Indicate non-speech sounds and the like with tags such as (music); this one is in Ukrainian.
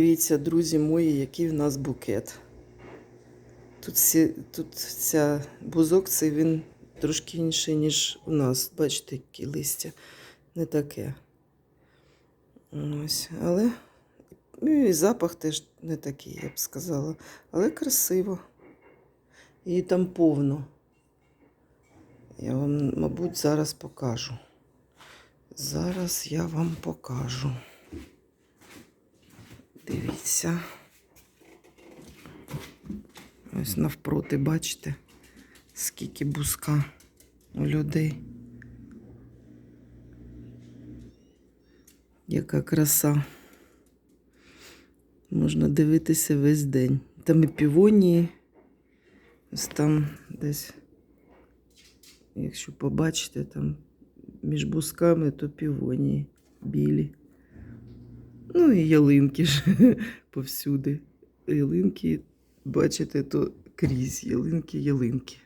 Дивіться, друзі мої, який в нас букет. Тут, всі, тут ця бузок, цей він трошки інший, ніж у нас. Бачите, які листя. Не таке. Ось. Але ну, і запах теж не такий, я б сказала. Але красиво. І там повно. Я вам, мабуть, зараз покажу. Зараз я вам покажу. Дивіться. Ось навпроти, бачите, скільки бузка у людей. Яка краса. Можна дивитися весь день. Там і півонії. Ось там десь, якщо побачите, там між бусками, то півонії білі. Ну і ялинки ж (laughs) повсюди. Ялинки, бачите, то крізь ялинки, ялинки.